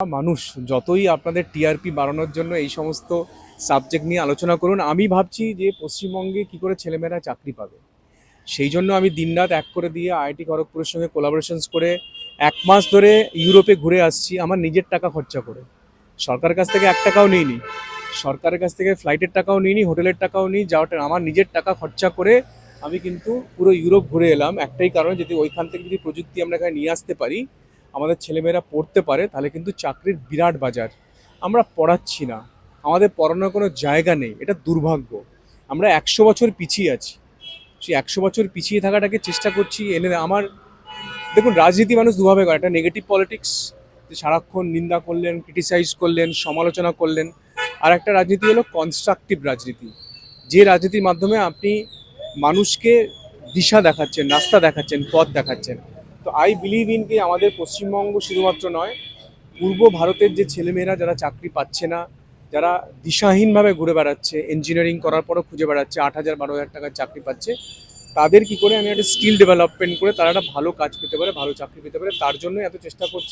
মানুষ, যতই আপনাদের টিআরপি বাড়ানোর জন্য এই সমস্ত সাবজেক্ট নিয়ে আলোচনা করুন, আমি ভাবছি যে পশ্চিমবঙ্গে কি করে ছেলেমেয়েরা চাকরি পাবে। সেই জন্য আমি দিনরাত এক করে দিয়ে আইআইটি খড়গপুরের সঙ্গে কোলাবোরেশনস করে এক মাস ধরে ইউরোপে ঘুরে আসছি, আমার নিজের টাকা খরচা করে। সরকারের কাছ থেকে এক টাকাও নিইনি। সরকারের কাছ থেকে ফ্লাইটের টাকাও নিইনি হোটেলের টাকাও নিই যাওয়াটা আমার নিজের টাকা খরচা করে আমি কিন্তু পুরো ইউরোপ ঘুরে এলাম। একটাই কারণ, যদি ওইখান থেকে যদি প্রযুক্তি আমরা এখানে নিয়ে আসতে পারি আমাদের ছেলেমেয়েরা পড়তে পারে, তাহলে কিন্তু চাকরির বিরাট বাজার। আমরা পড়াচ্ছি না। আমাদের পড়ানোর কোনো জায়গা নেই। এটা দুর্ভাগ্য। আমরা একশো বছর পিছিয়ে আছি। সেই একশো বছর পিছিয়ে থাকাটাকে চেষ্টা করছি এনে আমার দেখুন, রাজনীতি মানুষ দুভাবে করে। একটা নেগেটিভ পলিটিক্স যে সারাক্ষণ নিন্দা করলেন ক্রিটিসাইজ করলেন, সমালোচনা করলেন। আর একটা রাজনীতি হলো কনস্ট্রাকটিভ রাজনীতি। যে রাজনীতির মাধ্যমে আপনি মানুষকে দিশা দেখাচ্ছেন, রাস্তা দেখাচ্ছেন, পথ দেখাচ্ছেন। তো আই বিলিভ ইন কি আমাদের পশ্চিমবঙ্গ শুধুমাত্র নয়, পূর্ব ভারতের যে ছেলেমেয়েরা যারা চাকরি পাচ্ছে না, যারা দিশাহীনভাবে ঘুরে বেড়াচ্ছে ইঞ্জিনিয়ারিং করার পরও খুঁজে বেড়াচ্ছে, আট হাজার বারো হাজার টাকার চাকরি পাচ্ছে, তাদের কি করে আমি একটা স্কিল ডেভেলপমেন্ট করে তারা একটা ভালো কাজ পেতে পারে, ভালো চাকরি পেতে পারে, তার জন্যই এত চেষ্টা করছি।